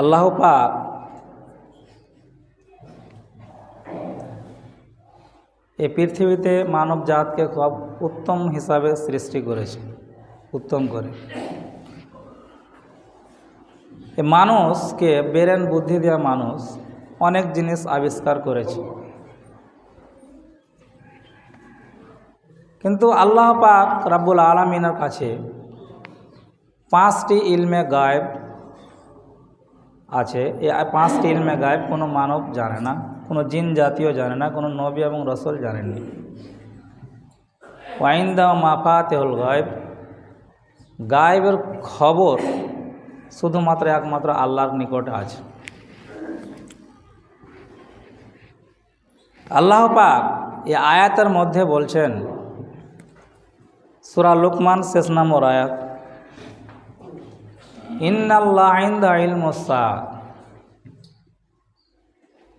আল্লাহ পাক এই পৃথিবীতে মানব জাতকে খুব উত্তম হিসাবে সৃষ্টি করেছে, উত্তম করে। এ মানুষকে বেরেন বুদ্ধি দেওয়া মানুষ অনেক জিনিস আবিষ্কার করেছে। কিন্তু আল্লাহ পাক রাব্বুল আলমিনের কাছে পাঁচটি ইলমে গায়েব আছে। এই পাঁচটি ইলমে গায়েব কোনো মানব জানে না, কোনো জিন জাতীয় জানে না, কোনো নবী এবং রসল জানেননি। ওয়াইন্দা মাফাতেহুল গায়েব। গায়েবের খবর শুধুমাত্র একমাত্র আল্লাহর নিকটে আছে। আল্লাহ পাক এই আয়াতের মধ্যে বলছেন, সুরা লুকমান শেষ নম্বর আয়াত। ইন্নাল্লাহ ইন্দা ইলমুসা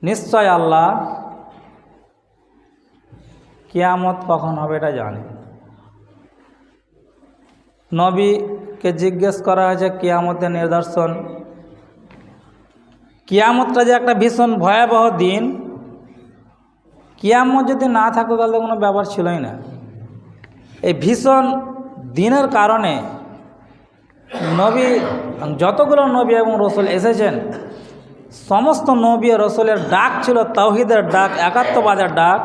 নিশ্চয় আল্লাহ কিয়ামত কখন হবে এটা জানে। নবীকে জিজ্ঞেস করা হয়েছে কিয়ামতের নিদর্শন। কিয়ামতটা যে একটা ভীষণ ভয়াবহ দিন। কিয়ামত যদি না থাকতো তাহলে কোনো ব্যাপার ছিলই না। এই ভীষণ দিনের কারণে নবী, যতগুলো নবী এবং রসুল এসেছেন, সমস্ত নবী রসুলের ডাক ছিল তাওহিদের ডাক, একাত্মবাদের ডাক।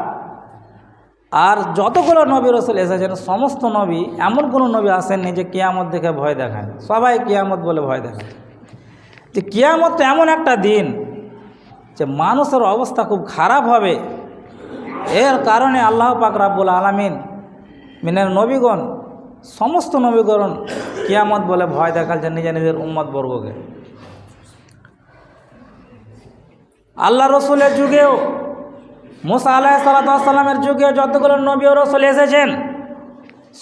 আর যতগুলো নবী রসুল এসেছেন, সমস্ত নবী, এমন কোনো নবী আসেননি যে কিয়ামত দেখে ভয় দেখান সবাই কিয়ামত বলে ভয় দেখান যে তো এমন একটা দিন যে মানুষের অবস্থা খুব খারাপ হবে। এর কারণে আল্লাহ পাক রাব্বুল আলমিন মিনের নবীগণ সমস্ত নবীকরণ কিয়ামত বলে ভয় দেখাচ্ছেন নিজের নিজের উম্মত বর্গকে। আল্লাহ রসুলের যুগেও, মুসা আলাহ সাল্লামের যুগেও যতগুলো নবী ও রসুল এসেছেন,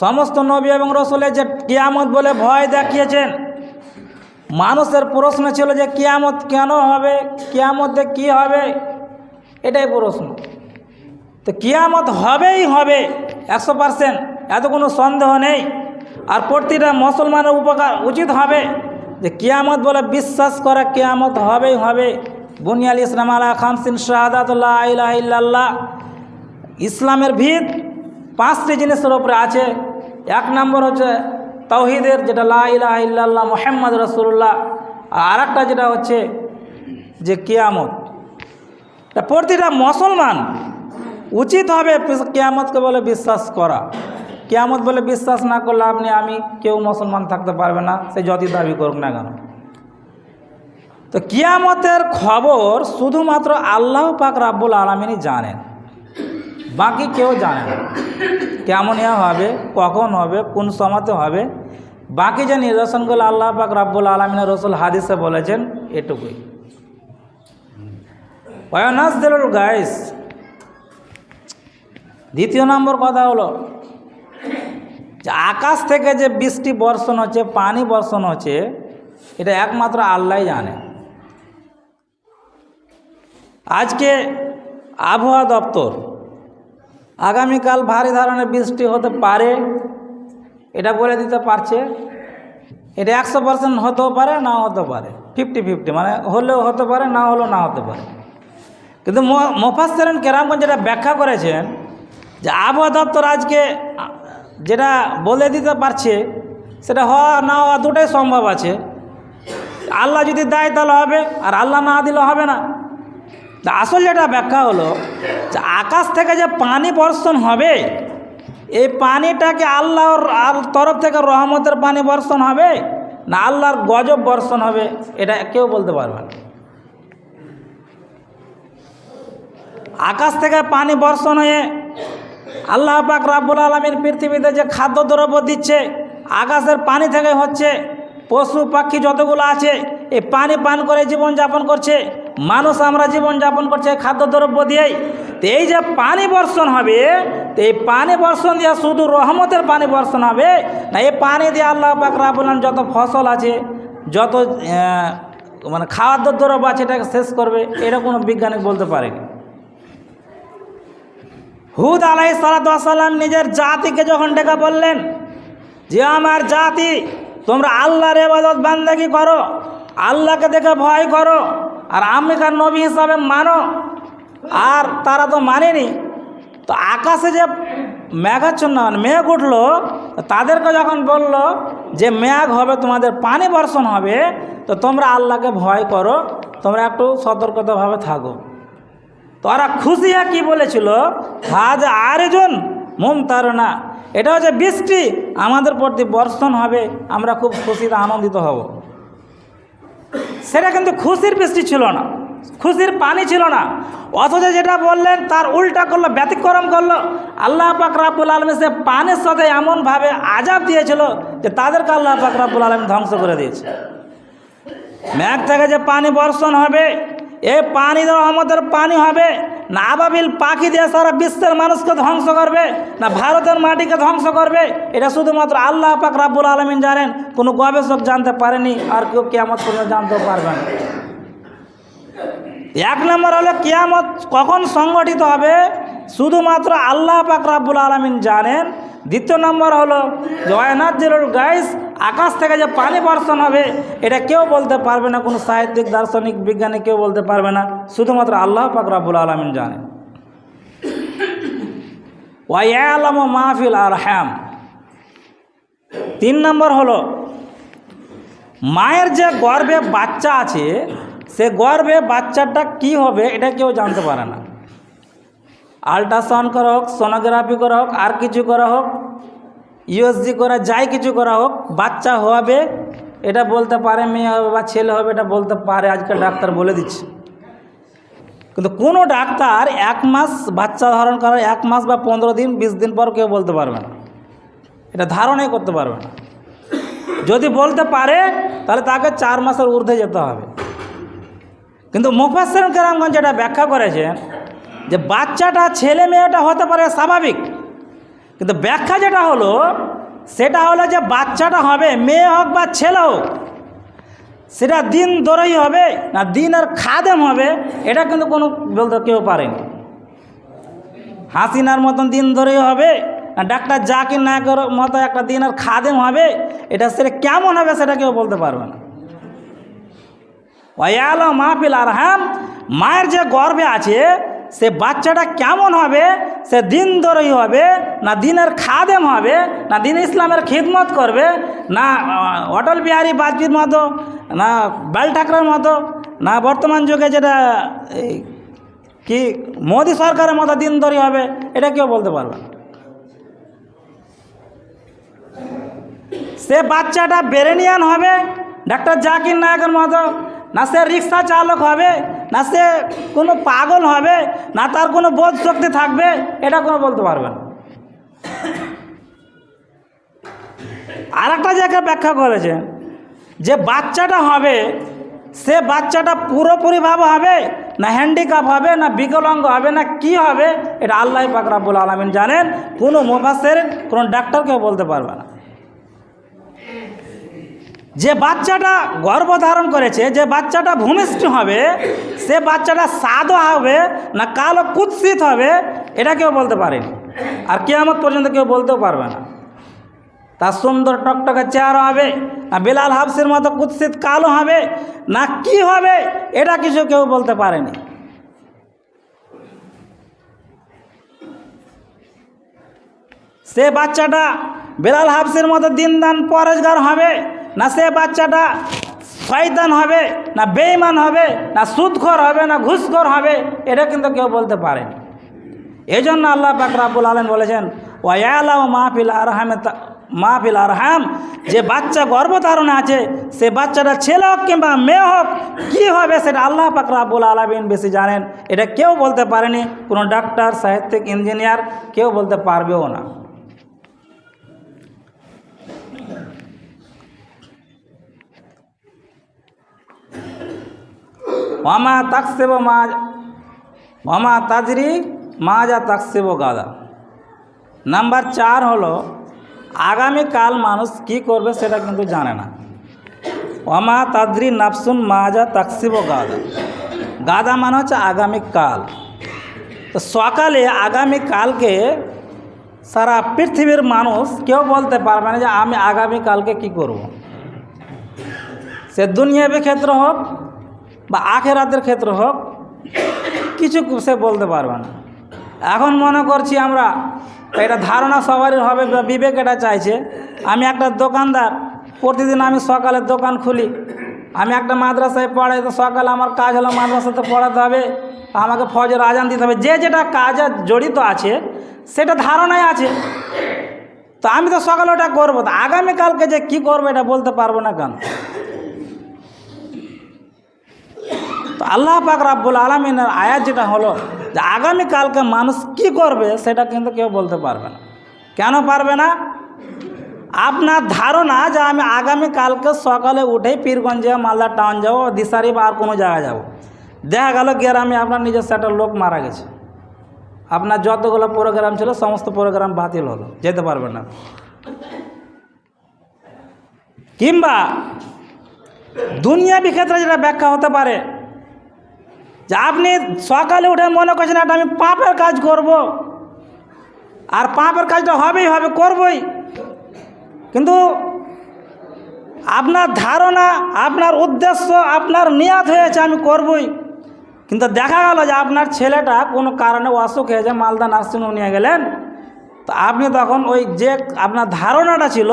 সমস্ত নবী এবং রসুলের যে কিয়ামত বলে ভয় দেখিয়েছেন, মানুষের প্রশ্ন ছিল যে কিয়ামত কেন হবে, কিয়ামতে কি হবে, এটাই প্রশ্ন। তো কিয়ামত হবেই হবে, একশো পারসেন্ট এত কোনো সন্দেহ নেই। আর প্রতিটা মুসলমানের উপকার উচিত হবে। যে কিয়ামত বলে বিশ্বাস করা কিয়ামত হবেই হবে। বুনিয়াল ইসলাম আলা খামসিন শাহাদাতুল্লাহ ইলাহ ইল্লাল্লাহ। ইসলামের ভিত পাঁচটি জিনিসের ওপরে আছে। এক নম্বর হচ্ছে তৌহিদের, যেটা লা ইলাহ ইল্লাল্লাহ মোহাম্মদ রসুল্লাহ আর আরেকটা যেটা হচ্ছে যে কিয়ামত। প্রতিটা মুসলমান উচিত হবে কেয়ামতকে বলে বিশ্বাস করা। কেয়ামত বলে বিশ্বাস না করলে আপনি, আমি কেউ মুসলমান থাকতে পারবে না, সে যতই দাবি করুক না কেন। তো কিয়ামতের খবর শুধুমাত্র আল্লাহ পাক রাব্বুল আলমিনই জানেন, বাকি কেউ জানে না। কেমন ইয়া হবে, কখন হবে, কোন সময়তে হবে, বাকি যে নিদর্শনগুলো আল্লাহ পাক রাব্বুল আলমিনের রসুল হাদিসে বলেছেন, এটুকুই। অয়নাস ওয়ানাজদুল গাইস দ্বিতীয় নম্বর কথা হলো যে আকাশ থেকে যে বৃষ্টি বর্ষণ হচ্ছে, পানি বর্ষণ হচ্ছে, এটা একমাত্র আল্লাহ জানে। আজকে আবহাওয়া দপ্তর আগামীকাল ভারী ধরনের বৃষ্টি হতে পারে, এটা বলে দিতে পারছে। এটা একশো পার্সেন্ট হতেও পারে, নাও হতে পারে। ফিফটি ফিফটি মানে হলেও হতে পারে, না হলেও না হতে পারে। কিন্তু মোফাসেরেন কেরামগঞ্জ যেটা ব্যাখ্যা করেছেন, যে আবহাওয়া দপ্তর আজকে যেটা বলে দিতে পারছে, সেটা হওয়া না হওয়া দুটাই সম্ভব আছে। আল্লাহ যদি দেয় তাহলে হবে, আর আল্লাহ না দিলে হবে না। তা আসল যেটা ব্যাখ্যা হলো, যে আকাশ থেকে যে পানি বর্ষণ হবে, এই পানিটাকে আল্লাহর তরফ থেকে রহমতের পানি বর্ষণ হবে, না আল্লাহর গজব বর্ষণ হবে, এটা কেউ বলতে পারবে না। আকাশ থেকে পানি বর্ষণ হয়ে আল্লাহ পাক রাব্বুল আলমীর পৃথিবীতে যে খাদ্যদ্রব্য দিচ্ছে, আকাশের পানি থেকে হচ্ছে, পশু, পাখি যতগুলো আছে, এই পানি পান করে জীবন যাপন করছে, মানুষ আমরা জীবন যাপন করছে খাদ্যদ্রব্য দিয়েই। তো এই যে পানি বর্ষণ হবে, তো এই পানি বর্ষণ দিয়ে শুধু রহমতের পানি বর্ষণ হবে? না, এই পানি দিয়ে আল্লাহ পাক রাবুল যত ফসল আছে, যত মানে খাওয়ার দ্রব্য আছে, এটাকে শেষ করবে? এটা কোনো বিজ্ঞানিক বলতে পারেনি হুদ আলাই সালাতাম নিজের জাতিকে যখন ডেকে বললেন, যে আমার জাতি, তোমরা আল্লাহর এবাদত বান্দাকি করো, আল্লাহকে দেখে ভয় করো, আর আমেরিকার নবী হিসাবে মানো, আর তারা তো মানেনি। তো আকাশে যে মেঘাচ্ছন্ন মানে মেঘ উঠল, তাদেরকে যখন বলল যে মেঘ হবে, তোমাদের পানি বর্ষণ হবে, তো তোমরা আল্লাহকে ভয় করো, তোমরা একটু সতর্কতাভাবে থাকো। তারা খুশি হয়ে কী বলেছিল? হাজ আরেজন মুম না এটা হচ্ছে বৃষ্টি, আমাদের প্রতি বর্ষণ হবে, আমরা খুব খুশিতে আনন্দিত হব। সেটা কিন্তু খুশির বৃষ্টি ছিল না, খুশির পানি ছিল না। অথচ যেটা বললেন, তার উল্টা করল, ব্যতিক্রম করল। আল্লাহ পাক রাব্বুল আলমী সে পানির সাথে এমনভাবে আজাব দিয়েছিল যে তাদেরকে আল্লাহ পাক রাব্বুল আলমী ধ্বংস করে দিয়েছে। মেঘ থেকে যে পানি বর্ষণ হবে এই পানি আমাদের পানি হবে। না আবাবিল পাখি দিয়ে সারা বিশ্বের মানুষকে ধ্বংস করবে, না ভারতের মাটিকে ধ্বংস করবে। এটা শুধুমাত্র আল্লাহ পাক রাব্বুল আলমিন জানেন, কোনো গবেষক জানতে পারেনি, আর কেউ কেয়ামত পর্যন্ত জানতেও পারবে না। এক নম্বর হলো, কিয়ামত কখন সংগঠিত হবে? শুধুমাত্র আল্লাহ পাক রাব্বুল আলমিন জানেন দ্বিতীয় নম্বর হলো জয়নাথজিরুল গাইস আকাশ থেকে যে পানি বর্ষণ হবে, এটা কেউ বলতে পারবে না, কোনো সাহিত্যিক, দার্শনিক, বিজ্ঞানী কেউ বলতে পারবে না, শুধুমাত্র আল্লাহ পাক রাব্বুল আলমিন জানেন। ওয়াইয়ালাম মাহফিল আর হ্যাম তিন নম্বর হলো, মায়ের যে গর্ভে বাচ্চা আছে, সে গর্ভে বাচ্চাটা কি হবে, এটা কেউ জানতে পারে না। আল্ট্রাসাউন্ড করা হোক, সোনোগ্রাফি করা হোক, আর কিছু করা হোক ইউএসজি করা, যাই কিছু করা হোক, বাচ্চা হবে, এটা বলতে পারে, মেয়ে হবে বা ছেলে হবে, এটা বলতে পারে, আজকে ডাক্তার বলে দিচ্ছে। কিন্তু কোনো ডাক্তার এক মাস বাচ্চা ধারণ করার এক মাস বা পনেরো দিন, বিশ দিন পর কেউ বলতে পারবে না। এটা ধারণাই করতে পারবে না। যদি বলতে পারে, তাহলে তাকে চার মাসের ঊর্ধ্বে যেতে হবে। কিন্তু মুফাসের কেরামগঞ্জ যেটা ব্যাখ্যা করেছে, যে বাচ্চাটা ছেলে মেয়েটা হতে পারে স্বাভাবিক কিন্তু ব্যাখ্যা যেটা হলো, সেটা হলো যে বাচ্চাটা হবে, মেয়ে হোক বা ছেলে হোক, সেটা দিন দরই হবে না দিন আর খাদেম হবে, এটা কিন্তু কোনো বলতে কেউ পারেনি। হাসিনার মতন দিন ধরেই হবে না ডাক্তার জাকির নায়কের মতো একটা দিন আর খাদেম হবে, এটা সেটা কেমন হবে সেটা কেউ বলতে পারবে না। ওয়াল মাহফিল আর হ্যাম মায়ের যে গর্বে আছে সে বাচ্চাটা কেমন হবে? সে দিন দরই হবে, না দিনের খাদেম হবে, না দিন ইসলামের খিদমত করবে, না অটল বিহারী বাজপেয়ীর মতো, না বাল ঠাকরের মতো, না বর্তমান যুগে যেটা কি মোদী সরকারের মতো দিন দরই হবে, এটা কেউ বলতে পারবে সে বাচ্চাটা বেরেনিয়ান হবে, ডাক্তার জাকির নায়কের মতো না সে রিক্সা চালক হবে, না সে কোনো পাগল হবে, না তার কোনো বোধ শক্তি থাকবে, এটা কোনো বলতে পারবে না। আর একটা জায়গায় ব্যাখ্যা করেছে, যে বাচ্চাটা হবে, সে বাচ্চাটা পুরোপুরিভাবে হবে, না হ্যান্ডিক্যাপ হবে, না বিকলাঙ্গ হবে, না কি হবে, এটা আল্লাহ পাক রাব্বুল আলমিন জানেন, কোনো মোফাসের কোনো ডাক্তারকেও বলতে পারবে না। যে বাচ্চাটা গর্ভধারণ করেছে, যে বাচ্চাটা ভূমিষ্ঠ হবে, সে বাচ্চাটা সাদো হবে না কালো কুৎসিত হবে, এটা কেউ বলতে পারেনি। আর কেয়ামত পর্যন্ত কেউ বলতেও পারবে না। তার সুন্দর টকটকে চেহারা হবে, না বেলাল হাফসের মতো কুৎসিত কালো হবে, না কি হবে, এটা কিছু কেউ বলতে পারেনি। সে বাচ্চাটা বেলাল হাফসের মতো দিনদান পরেজগার হবে না সে বাচ্চাটা শয়তান হবে, না বেঈমান হবে, না সুদখোর হবে, না ঘুষখোর হবে, এটা কিন্তু কেউ বলতে পারেনি। এই জন্য আল্লাহ পাক রাব্বুল আলম বলেছেন ওয়ালা মাহফিল আরহামে মাহফিল আরহাম যে বাচ্চা গর্ভধারণে আছে, সে বাচ্চাটা ছেলে হোক কিংবা মেয়ে হোক, কী হবে সেটা আল্লাহ পাক রাব্বুল আলমিন বেশি জানেন। এটা কেউ বলতে পারেনি, কোনো ডাক্তার সাহিত্যিক ইঞ্জিনিয়ার, কেউ বলতে পারবেও না। মামা তাকসেব মা মামা তাজরি মা যা তাকসেব গাদা। নাম্বার চার হলো, আগামীকাল মানুষ কি করবে সেটা কিন্তু জানে না। ওমা তাদ্রি নাফসুন মা যা তাকসিব গাদা। গাদা মানে হচ্ছে আগামীকাল। তো সকালে আগামীকালকে সারা পৃথিবীর মানুষ কেউ বলতে পারবে না যে আমি আগামীকালকে কি করব। সে দুনিয়াবি ক্ষেত্র হোক বা আখেরাতের ক্ষেত্র হোক, কিছু সে বলতে পারবে না। এখন মনে করছি আমরা, এটা ধারণা সবারই হবে বিবেক এটা চাইছে। আমি একটা দোকানদার, প্রতিদিন আমি সকালে দোকান খুলি। আমি একটা মাদ্রাসায় পড়াই, তো সকালে আমার কাজ হলো মাদ্রাসাতে পড়াতে হবে, আমাকে ফজর আজান দিতে হবে। যে যেটা কাজে জড়িত আছে, সেটা ধারণায় আছে। তো আমি তো সকালে ওটা করব, তো আগামীকালকে যে কি করব এটা বলতে পারব না কেন? তো আল্লাহ পাক রাব্বুল আলমিনের আয়াত যেটা হলো যে আগামীকালকে মানুষ কি করবে সেটা কিন্তু কেউ বলতে পারবে না। কেন পারবে না? আপনার ধারণা যে আমি আগামীকালকে সকালে উঠেই পীরগঞ্জে মালদা টাউন যাব, দিশারি বা আর কোনো জায়গায় যাব। দেখা গেল গ্রামে আপনার নিজস্ব একটা লোক মারা গেছে। আপনার যতগুলো প্রোগ্রাম ছিল, সমস্ত প্রোগ্রাম বাতিল হলো, যেতে পারবে না। কিংবা দুনিয়াবি ক্ষেত্রে যেটা ব্যাখ্যা হতে পারে যে আপনি সকালে উঠে মনে করছেন একটা আমি পাপের কাজ করব। আর পাপের কাজটা হবেই, হবে করবই। কিন্তু আপনার ধারণা, আপনার উদ্দেশ্য, আপনার নিয়াত হয়েছে আমি করবই। কিন্তু দেখা গেল যে আপনার ছেলেটা কোনো কারণে অসুখ হয়েছে, মালদা নার্সিংহোম নিয়ে গেলেন। তো আপনি তখন ওই যে আপনার ধারণাটা ছিল,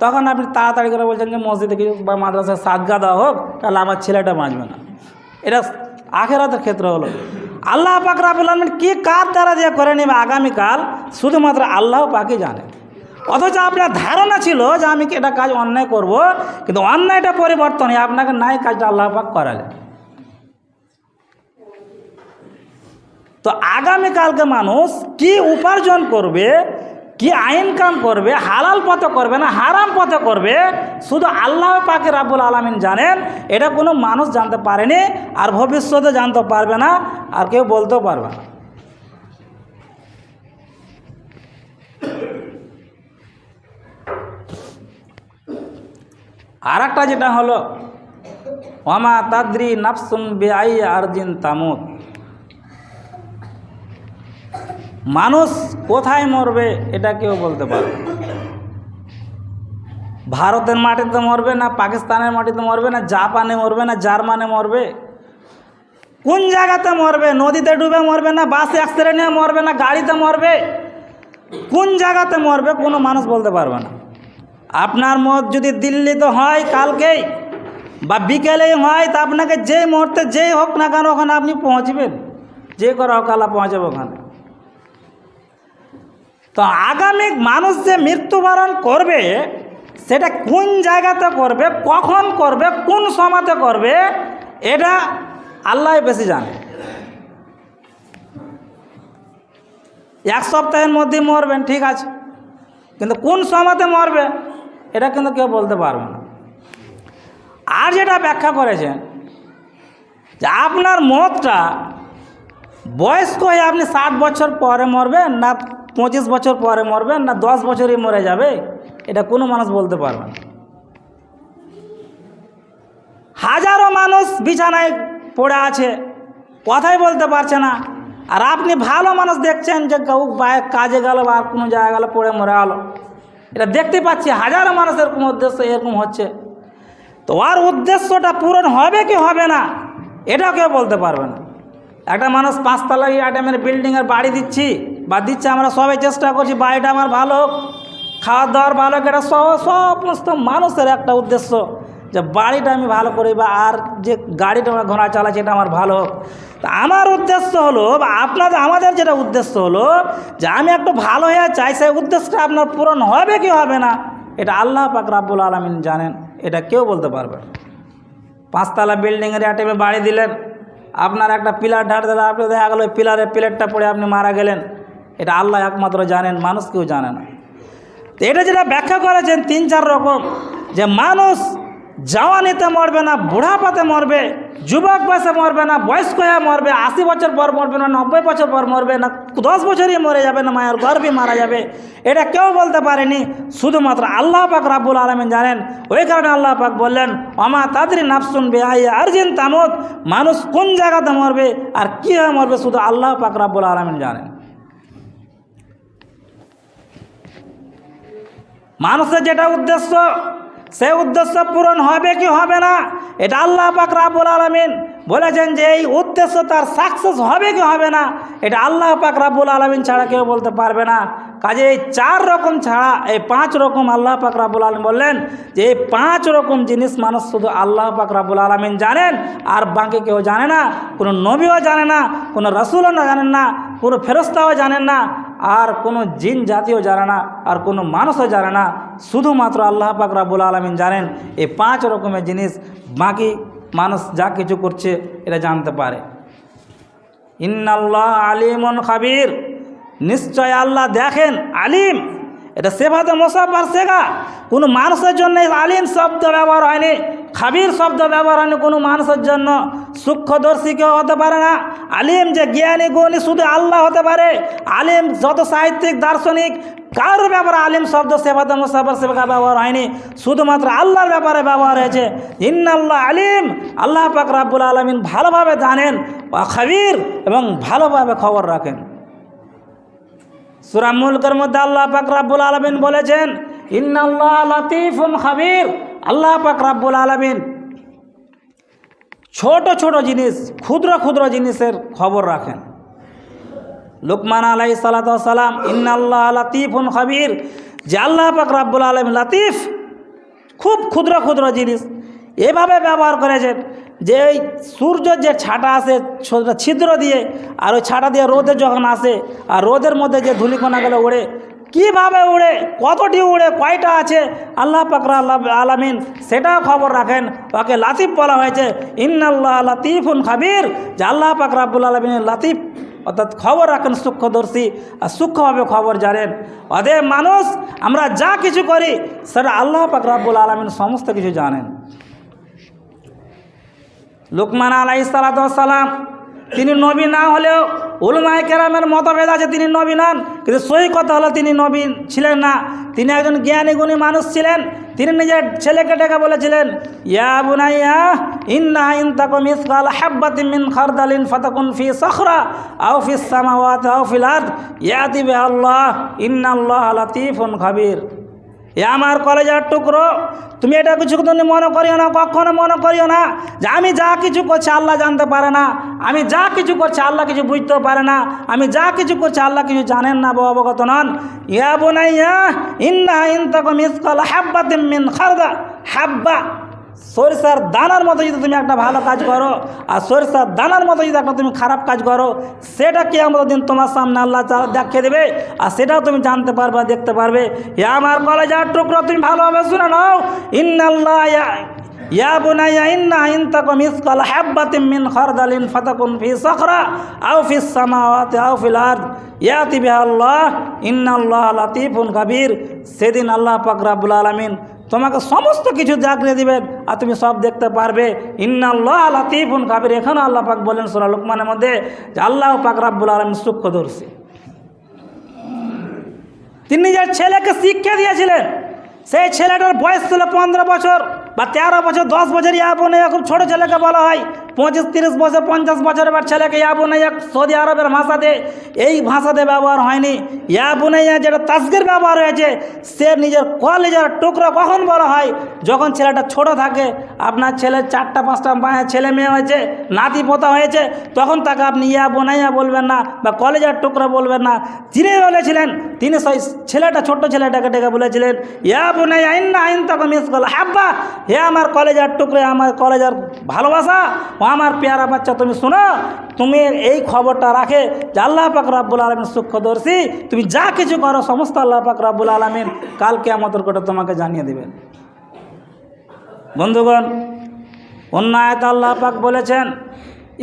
তখন আপনি তাড়াতাড়ি করে বলছেন যে মসজিদে কিছু বা মাদ্রাসায় সাদগা দেওয়া হোক, তাহলে আমার ছেলেটা বাঁচবে না। এটা আখেরাতের ক্ষেত্রে হলো। আল্লাহ পাক রাবুল আলমিন কী কার দ্বারা যে করে নেবে আগামীকাল, শুধুমাত্র আল্লাহ পাকই জানে। অথচ আপনার ধারণা ছিল যে আমি কি এটা কাজ অন্যায় করব, কিন্তু অন্যায়টা পরিবর্তন হয়ে আপনাকে নাই কাজটা আল্লাহ পাক করালেন। তো আগামীকালকে মানুষ কি উপার্জন করবে কি আইন কাম করবে, হালাল পথে করবে না, হারাম পথে করবে, শুধু আল্লাহ পাকে রাবুল আলমিন জানেন, এটা কোনো মানুষ জানতে পারেনি আর ভবিষ্যতে জানতে পারবে না আর কেউ বলতেও পারবে না। আর একটা যেটা হলো ওমা তাদ্রি নাফসুন বেআই আরদিন তামুত। মানুষ কোথায় মরবে এটা কেউ বলতে পারবে। ভারতের মাটিতে মরবে না, পাকিস্তানের মাটিতে মরবে না, জাপানে মরবে না, জার্মানে মরবে। কোন জায়গাতে মরবে? নদীতে ডুবে মরবে না, বাস অ্যাক্সিডেন্টে মরবে না, গাড়িতে মরবে? কোন জায়গাতে মরবে? কোনো মানুষ বলতে পারবে না। আপনার মত যদি দিল্লিতে হয় কালকেই, বা বিকেলেই হয়, তা আপনাকে যেই মুহূর্তে যেই হোক না কেন ওখানে আপনি পৌঁছবেন। যে করে হোক আল্লাহ পৌঁছাবে ওখানে। তো আগামী মানুষ যে মৃত্যুবরণ করবে, সেটা কোন জায়গাতে করবে, কখন করবে, কোন সময়তে করবে, এটা আল্লাহ বেশি জানে। এক সপ্তাহের মধ্যে মরবেন, ঠিক আছে। কিন্তু কোন সময়তে মরবে, এটা কিন্তু কেউ বলতে পারবে না। আর যেটা ব্যাখ্যা করেছেন, যে আপনার মতটা বয়স্ক হয়ে আপনি ষাট বছর পরে মরবেন না পঁচিশ বছর পরে মরবেন না দশ বছরই মরে যাবে? এটা কোনো মানুষ বলতে পারবে না। হাজারো মানুষ বিছানায় পড়ে আছে, কথাই বলতে পারছে না। আর আপনি ভালো মানুষ দেখছেন যে কেউ কাজে গেল বা কোনো জায়গায় গেলো, পড়ে মরে গেল। এটা দেখতে পাচ্ছি, হাজারো মানুষ এরকম উদ্দেশ্য এরকম হচ্ছে। তো আর উদ্দেশ্যটা পূরণ হবে কি হবে না, এটাও কেউ বলতে পারবে না। একটা মানুষ পাঁচতলা আইটেমের বিল্ডিংয়ের বাড়ি দিচ্ছি বা দিচ্ছে, আমরা সবাই চেষ্টা করছি, বাড়িটা আমার ভালো হোক। খাওয়া দাওয়ার ভালো হোক, এটা সমস্ত মানুষের একটা উদ্দেশ্য যে বাড়িটা আমি ভালো করি বা আর যে গাড়িটা আমরা ঘোড়া চালাচ্ছি এটা আমার ভালো হোক। তা আমার উদ্দেশ্য হলো, বা আপনাদের আমাদের যেটা উদ্দেশ্য হলো যে আমি একটু ভালো হয়ে চাই, সেই উদ্দেশ্যটা আপনার পূরণ হবে কি হবে না, এটা আল্লাহ পাক রাব্বুল আলমিন জানেন, এটা কেউ বলতে পারবে পাঁচতলা বিল্ডিংয়ের আটেমে বাড়ি দিলেন, আপনার একটা পিলার ঢাট দিলে আপনি দেখা গেল পিলারের প্লেটটা পড়ে আপনি মারা গেলেন। এটা আল্লাহ একমাত্র জানেন, মানুষ কেউ জানে না। তো এটা যেটা ব্যাখ্যা করেছেন তিন, চার রকম, যে মানুষ জওয়ানিতে মরবে না, বুড়াপাতে মরবে, যুবক বয়সে মরবে না, বয়স্ক হয়ে মরবে, আশি বছর পর মরবে না, নব্বই বছর পর মরবে না, দশ বছরই মরে যাবে না, মায়ের গর্ভে মারা যাবে, এটা কেউ বলতে পারেনি। শুধুমাত্র আল্লাহ পাক রাব্বুল আলমিন জানেন, ওই কারণে আল্লাহ পাক বললেন অমা তাদের নাফসুন বেআই আরজিন তামত মানুষ কোন জায়গাতে মরবে আর কী হয়ে মরবে, শুধু আল্লাহ পাক রাব্বুল আলমিন জানেন। মানুষের যেটা উদ্দেশ্য, সে উদ্দেশ্য পূরণ হবে কি হবে না, এটা আল্লাহ পাক রাবুল আলমিন বলেছেন যে এই উদ্দেশ্য তার সাকসেস হবে কি হবে না, এটা আল্লাহ পাক রাবুল আলমিন ছাড়া কেউ বলতে পারবে না। কাজে এই চার রকম ছাড়া, এই পাঁচ রকম আল্লাহ পাক রাবুল আলম বললেন যে এই পাঁচ রকম জিনিস মানুষ শুধু আল্লাহ পাক রাবুল আলমিন জানেন, আর বাকি কেউ জানে না, কোনো নবীও জানে না, কোনো রসুলও না জানেন না, কোনো ফেরস্তাও জানেন না আর কোনো জিন জাতীয় জানে না, আর কোনো মানুষও জানে না। শুধুমাত্র আল্লাহ পাক রাবুল আলমিন জানেন, এই পাঁচ রকমের জিনিস বাকি মানুষ যা কিছু করছে এটা জানতে পারে। ইন্নাল্লাহ আলিমন খাবির। নিশ্চয় আল্লাহ দেখেন, আলিম। এটা সেভাতে মোসাফার শেখা। কোনো মানুষের জন্য আলিম শব্দ ব্যবহার হয়নি। খাবির শব্দ ব্যবহার কোনো মানুষের জন্য সূক্ষ্মদর্শী কেউ হতে পারে না। আলিম যে জ্ঞানী গুণী শুধু আল্লাহ হতে পারে। আলিম যত সাহিত্যিক, দার্শনিক, কারোর ব্যাপারে আলিম শব্দ সেবাতে মোসাফার সেবা ব্যবহার হয়নি। শুধুমাত্র আল্লাহর ব্যাপারে ব্যবহার হয়েছে। ইন্নাল্লাহ আলিম, আল্লাহ পাক রাব্বুল আলমিন ভালোভাবে জানেন খাবির এবং ভালোভাবে খবর রাখেন। সুরা মুলকের মধ্যে আল্লাহ পাক রাব্বুল আলমিন বলেছেন, ইন্নাল্লাহ লতিফুন খাবির। আল্লাহ পাক রাব্বুল আলমিন ছোট ছোট জিনিস, ক্ষুদ্র ক্ষুদ্র জিনিসের খবর রাখেন। লুকমান আলাই সালাতাম ইন্নাল্লাহ লাতিফুন খাবির। যে আল্লাহ পাক রাব্বুল আলম লাতিফ, খুব ক্ষুদ্র ক্ষুদ্র জিনিস এভাবে ব্যবহার করেছেন যে এই সূর্যের যে ছাটা আসে ছিদ্র দিয়ে, আর ওই ছাটা দিয়ে রোদে যখন আসে, আর রোদের মধ্যে যে ধুলিকণাগুলো উড়ে কীভাবে উড়ে, কতটি উড়ে, কয়টা আছে? আল্লাহ পাকরা আলামিন সেটাও খবর রাখেন। ওকে লাতিফ বলা হয়েছে, ইন্নাল্লাহ লাতিফুন খাবির যে আল্লাহ পাক রাব্বুল আলমিনের লাতিফ। অর্থাৎ খবর রাখেন সূক্ষ্মদর্শী, আর সূক্ষ্মভাবে খবর জানেন। অতএব মানুষ, আমরা যা কিছু করি, সেটা আল্লাহ পাক রাব্বুল আলমিন সমস্ত কিছু জানেন। লুকমান আলাই সালাম, তিনি নবী না হলেও উলমায় কেরামের মতভেদ আছে, তিনি নবী নন, কিন্তু সই কথা হলো তিনি নবী ছিলেন না। তিনি একজন জ্ঞানী গুণী মানুষ ছিলেন, তিনি নিজের ছেলেকে ডেকে বলেছিলেন, ইয়া বুনাইয়া, ইন্না ইন তাকুম ইসকাল হাব্বাতিন মিন খারদালিন ফাতাকুন ফি সখরা আও ফিস সামাওয়াত আও ফিল আরদ, ইয়াতি বিহাল্লাহ, ইন্নাল্লাহ লাতিফুন খাবির। এ আমার কলেজের টুকরো। তুমি এটা কিছু তুমি মনে করিও না, কখনো মনে করিও না যে আমি যা কিছু করছি আল্লাহ জানতে পারে না। আমি যা কিছু করছি আল্লাহ কিছু বুঝতেও পারে না। আমি যা কিছু করছি আল্লাহ কিছু জানেন না বা অবগত নন। ইয়া বোনাইয়া ইন্না কল মিসকল হাব্বাতিম মিন খারদা। হাব্বা সরিষার দানার মতো যদি তুমি একটা ভালো কাজ করো, আর সরিষার দানার মতো যদি একটা তুমি খারাপ কাজ করো, সেটা কি আমাদের দিন তোমার সামনে আল্লাহ দেখিয়ে দেবে, আর সেটাও তুমি জানতে পারবে, দেখতে পারবে। এ আমার কলেজার টুকরো তুমি ভালোভাবে শুনে নাও। ইন্নাল্লাহ ইয়া- ইন মিন ফিস আল্লাহ সেদিন আল্লাহ পাক রাব্বুল আলামিন তোমাকে সমস্ত কিছু জাগিয়ে দিবেন আর তুমি সব দেখতে পারবে। ইন্নাল্লাহ লাতিফুন কাবির। এখানে আল্লাহ পাক বলেন সোনা লোকমানের মধ্যে যে আল্লাহ পাক রাব্বুল আলম সূক্ষ্মদর্শী তিনি নিজের ছেলেকে শিক্ষা দিয়েছিলেন, সেই ছেলেটার বয়স ছিল পনেরো বছর বা তেরো বছর, দশ বছর। ইয়াবনে খুব ছোটো ছেলেকে বলা হয়। পঁচিশ, তিরিশ বছর, পঞ্চাশ বছর এবার ছেলেকে ইয়াবুনাইয়া সৌদি আরবের ভাষাতে এই ভাষাতে ব্যবহার হয়নি। ইয়া ইয়াবুনাইয়া যেটা তাসগির ব্যবহার হয়েছে, সে নিজের কলেজের টুকরো কখন বলা হয়? যখন ছেলেটা ছোট থাকে, আপনার ছেলের চারটা, পাঁচটা ছেলে মেয়ে হয়েছে, নাতি পোতা হয়েছে, তখন তাকে আপনি ইয়া বোনাইয়া বলবেন না বা কলেজের টুকরো বলবেন না। তিনি বলেছিলেন, তিনি সেই ছেলেটা, ছোট্ট ছেলেটাকে ডেকে বলেছিলেন ইয়া বোনাইয়া আইন না আইন তখন মিস করল হাব্বা, হে আমার কলেজের টুকরে, আমার কলেজের ভালোবাসা আমার পেয়ারা বাচ্চা তুমি শোনো, তুমি এই খবরটা রাখে যে আল্লাহ পাক রাব্বুল আলমিন সূক্ষ্মদর্শী, তুমি যা কিছু করো সমস্ত আল্লাহ পাক রাব্বুল আলমিন কালকে আমাদের কোটা তোমাকে জানিয়ে দেবেন। বন্ধুগণ, অন্য আয়াত আল্লাহ পাক বলেছেন,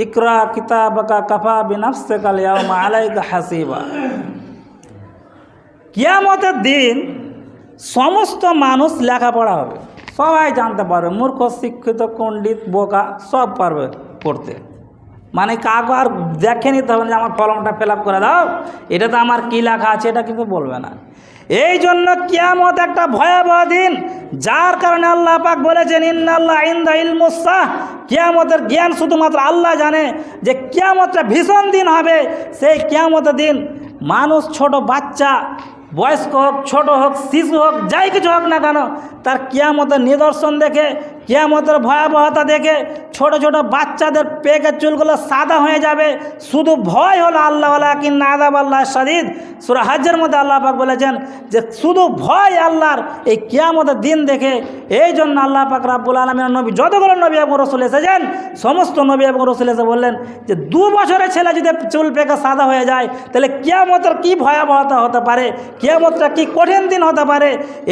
ইকরা কিতাবাকা কাফা বিনাফসে কালিয়ামা আলাইকা হাসিবা। কিয়ামতের দিন সমস্ত মানুষ লেখাপড়া হবে। সবাই জানতে পারবে, মূর্খ, শিক্ষিত, পণ্ডিত, বোকা, সব পারবে পড়তে। মানে কাগজ আর দেখে নিতে হবে যে আমার কলমটা ফিল করে দাও, এটা তো আমার কী লেখা আছে এটা কিন্তু বলবে না। এই জন্য কিয়ামত একটা ভয়াবহ দিন, যার কারণে আল্লাহ পাক বলেছেন, ইন্নাল্লাহ ইন্দা ইলমুসাহ কিয়ামতের জ্ঞান শুধুমাত্র আল্লাহ জানে যে কিয়ামতটা ভীষণ দিন হবে। সেই কিয়ামতের দিন মানুষ ছোট বাচ্চা বয়স্ক হোক, ছোট হোক, শিশু হোক, যাই কিছু হোক না কেন, তার কিয়ামতের নিদর্শন দেখে, কিয়ামতের ভয়াবহতা দেখে ছোট ছোট বাচ্চাদের পেকের চুলগুলো সাদা হয়ে যাবে। শুধু ভয় হলো আল্লাহ কিন্না আদাব আল্লাহ সাদিদ সুরা হাজ্যের মধ্যে আল্লাহ পাক বলেছেন যে শুধু ভয় আল্লাহর এই কিয়ামতের দিন দেখে এই জন্য আল্লাহ পাক রাব্বুল আলমের নবী যতগুলো নবী এবং রসুল এসেছেন, সমস্ত নবী এবং রসুল এসে বললেন যে দু বছরের ছেলে যদি চুল পেকে সাদা হয়ে যায়, তাহলে কিয়ামতের কী ভয়াবহতা হতে পারে? কিয়ামতটা কী কঠিন দিন হতে পারে?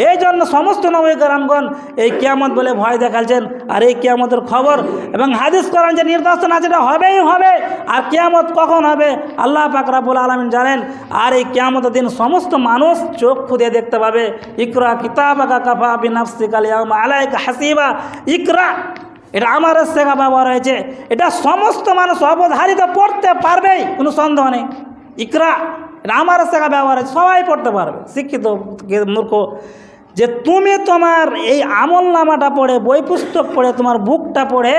এই জন্য সমস্ত নবী গ্রামগণ এই কিয়ামত বলে ভয় দেখাচ্ছেন। আর এই কিয়ামতের খবর এবং হাদিস করেন যে নির্দেশন আছে এটা হবেই হবে, আর কেয়ামত কখন হবে? আল্লাহ পাক রাব্বুল আলমিন জানেন, আর এই কেয়ামত দিন সমস্ত মানুষ চোখ খুদে দেখতে পাবে। ইকরা কিতাবাকা কাফা বিনাফসিকাল আলাইকা হাসিবা। ইকরা, এটা আমার শেখা ব্যবহার হয়েছে এটা সমস্ত মানুষ অবধারিত পড়তে পারবেই, কোনো সন্দেহ নেই। ইকরা, এটা আমার শেখা ব্যবহার হয়েছে সবাই পড়তে পারবে, শিক্ষিত, মূর্খ। যে তুমি তোমার এই আমল নামাটা পড়ে, বই পুস্তক পড়ে, তোমার বুকটা পড়ে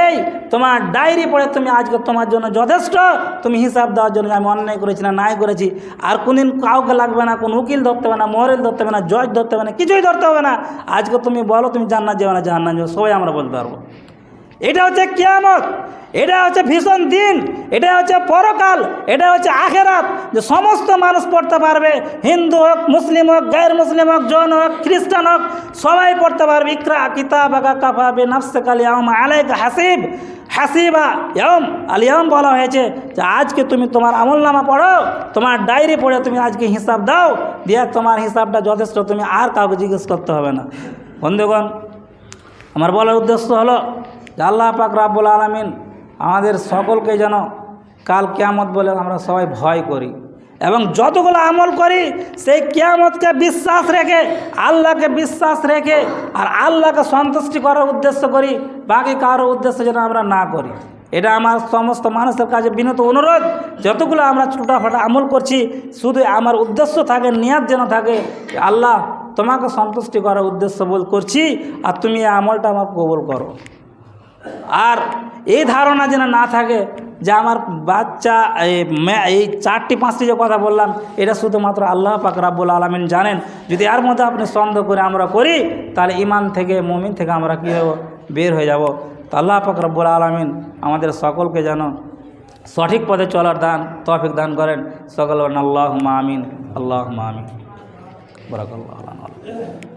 তোমার ডায়েরি পড়ে, তুমি আজকে তোমার জন্য যথেষ্ট। তুমি হিসাব দেওয়ার জন্য আমি অন্যায় করেছি না, নাই করেছি। আর কোনদিন কাউকে লাগবে না, কোন উকিল ধরতে হবে না, মোহরেল ধরতে হবে না, জজ ধরতে হবে না, কিছুই ধরতে হবে না। আজকে তুমি বলো, তুমি জান্নাত যাবে না জান্নাত যাবে। সবাই আমরা বলতে পারব। এটা হচ্ছে কিয়ামত, এটা হচ্ছে ভীষণ দিন, এটা হচ্ছে পরকাল, এটা হচ্ছে আখেরাত। যে সমস্ত মানুষ পড়তে পারবে, হিন্দু হোক, মুসলিম হোক গায়ের মুসলিম হোক, জৈন হোক, খ্রিস্টান হোক, সবাই পড়তে পারবে, ইকরা কিতাব আকা কাফা বে নফসে আম আলাইক হাসিব। হাসিবা এম আলিয়াম বলা হয়েছে যে আজকে তুমি তোমার আমল নামা পড়ো, তোমার ডায়েরি পড়ে তুমি আজকে হিসাব দাও, দিয়ে তোমার হিসাবটা যথেষ্ট, তুমি আর কাউকে জিজ্ঞেস করতে হবে না। বন্ধুগণ, আমার বলার উদ্দেশ্য হলো আল্লাহ পাক রাব্বুল আলমিন আমাদের সকলকে যেন কাল কেয়ামত বলে আমরা সবাই ভয় করি এবং যতগুলো আমল করি, সেই কেয়ামতকে বিশ্বাস রেখে, আল্লাহকে বিশ্বাস রেখে আর আল্লাহকে সন্তুষ্টি করার উদ্দেশ্য করি, বাকি কারোর উদ্দেশ্য যেন আমরা না করি। এটা আমার সমস্ত মানুষের কাছে বিনত অনুরোধ, যতগুলো আমরা ছোটাফাটা আমল করছি, শুধু আমার উদ্দেশ্য থাকে, নিয়াত যেন থাকে আল্লাহ তোমাকে সন্তুষ্টি করার উদ্দেশ্য বল করছি, আর তুমি এই আমলটা আমার কবল করো। আর এই ধারণা যেন না থাকে যে আমার বাচ্চা, এই চারটি, পাঁচটি যে কথা বললাম, এটা শুধুমাত্র আল্লাহ পাক রাব্বুল আলমিন জানেন। যদি এর মধ্যে আপনি সন্দেহ করে আমরা করি, তাহলে ইমান থেকে, মমিন থেকে আমরা কী হব? বের হয়ে যাব। তো আল্লাহ পাক রাব্বুল আলমিন আমাদের সকলকে যেন সঠিক পথে চলার দান, তফিক দান করেন। সকল আল্লাহ মামিন আল্লাহ আমিন। বরাকাল্লাহ